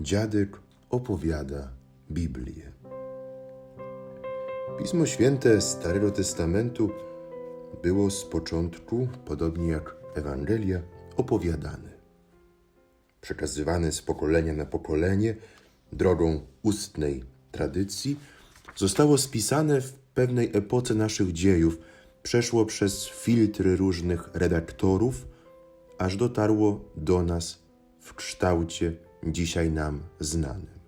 Dziadek opowiada Biblię. Pismo Święte Starego Testamentu było z początku, podobnie jak Ewangelia, opowiadane. Przekazywane z pokolenia na pokolenie drogą ustnej tradycji, zostało spisane w pewnej epoce naszych dziejów, przeszło przez filtry różnych redaktorów, aż dotarło do nas w kształcie dzisiaj nam znanym.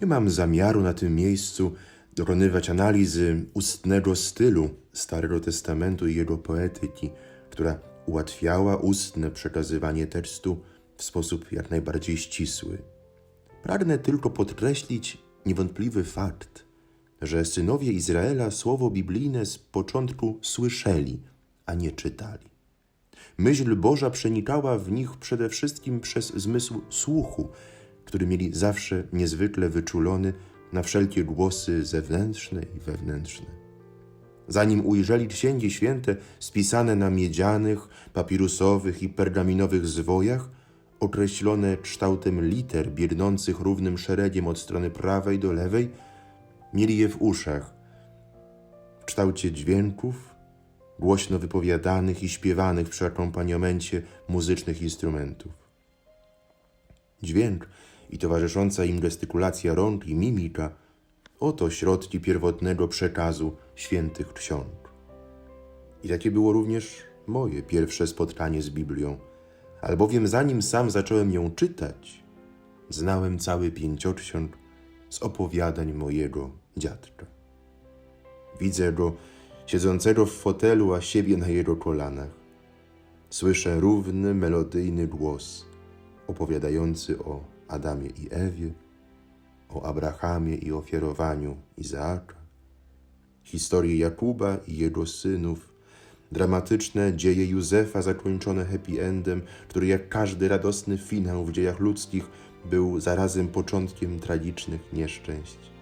Nie mam zamiaru na tym miejscu dokonywać analizy ustnego stylu Starego Testamentu i jego poetyki, która ułatwiała ustne przekazywanie tekstu w sposób jak najbardziej ścisły. Pragnę tylko podkreślić niewątpliwy fakt, że synowie Izraela słowo biblijne z początku słyszeli, a nie czytali. Myśl Boża przenikała w nich przede wszystkim przez zmysł słuchu, który mieli zawsze niezwykle wyczulony na wszelkie głosy zewnętrzne i wewnętrzne. Zanim ujrzeli księgi święte spisane na miedzianych, papirusowych i pergaminowych zwojach, określone kształtem liter biegnących równym szeregiem od strony prawej do lewej, mieli je w uszach, w kształcie dźwięków, głośno wypowiadanych i śpiewanych przy akompaniamencie muzycznych instrumentów. Dźwięk i towarzysząca im gestykulacja rąk i mimika oto środki pierwotnego przekazu świętych ksiąg. I takie było również moje pierwsze spotkanie z Biblią, albowiem zanim sam zacząłem ją czytać, znałem cały pięcioksiąg z opowiadań mojego dziadka. Widzę go siedzącego w fotelu, a siebie na jego kolanach. Słyszę równy, melodyjny głos opowiadający o Adamie i Ewie, o Abrahamie i ofiarowaniu Izaaka, historię Jakuba i jego synów, dramatyczne dzieje Józefa zakończone happy endem, który jak każdy radosny finał w dziejach ludzkich był zarazem początkiem tragicznych nieszczęść.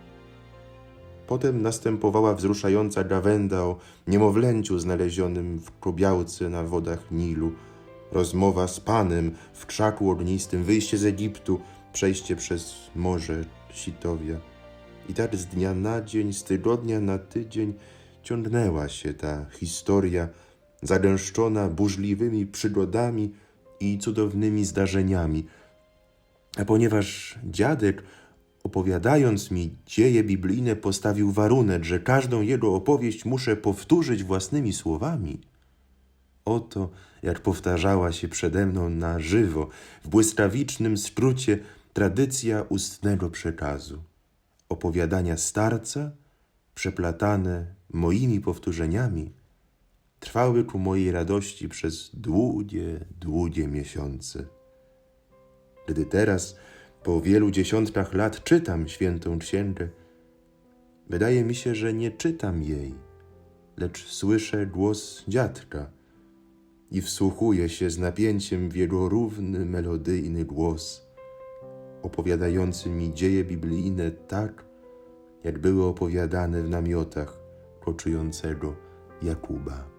Potem następowała wzruszająca gawenda o niemowlęciu znalezionym w kobiałce na wodach Nilu, rozmowa z Panem w krzaku ognistym, wyjście z Egiptu, przejście przez morze Sitowia. I tak z dnia na dzień, z tygodnia na tydzień ciągnęła się ta historia zagęszczona burzliwymi przygodami i cudownymi zdarzeniami. A ponieważ dziadek opowiadając mi dzieje biblijne, postawił warunek, że każdą jego opowieść muszę powtórzyć własnymi słowami. Oto, jak powtarzała się przede mną na żywo, w błyskawicznym skrócie, tradycja ustnego przekazu. Opowiadania starca, przeplatane moimi powtórzeniami, trwały ku mojej radości przez długie, długie miesiące. Gdy teraz, po wielu dziesiątkach lat czytam świętą księgę, wydaje mi się, że nie czytam jej, lecz słyszę głos dziadka i wsłuchuję się z napięciem w jego równy, melodyjny głos, opowiadający mi dzieje biblijne tak, jak były opowiadane w namiotach koczującego Jakuba.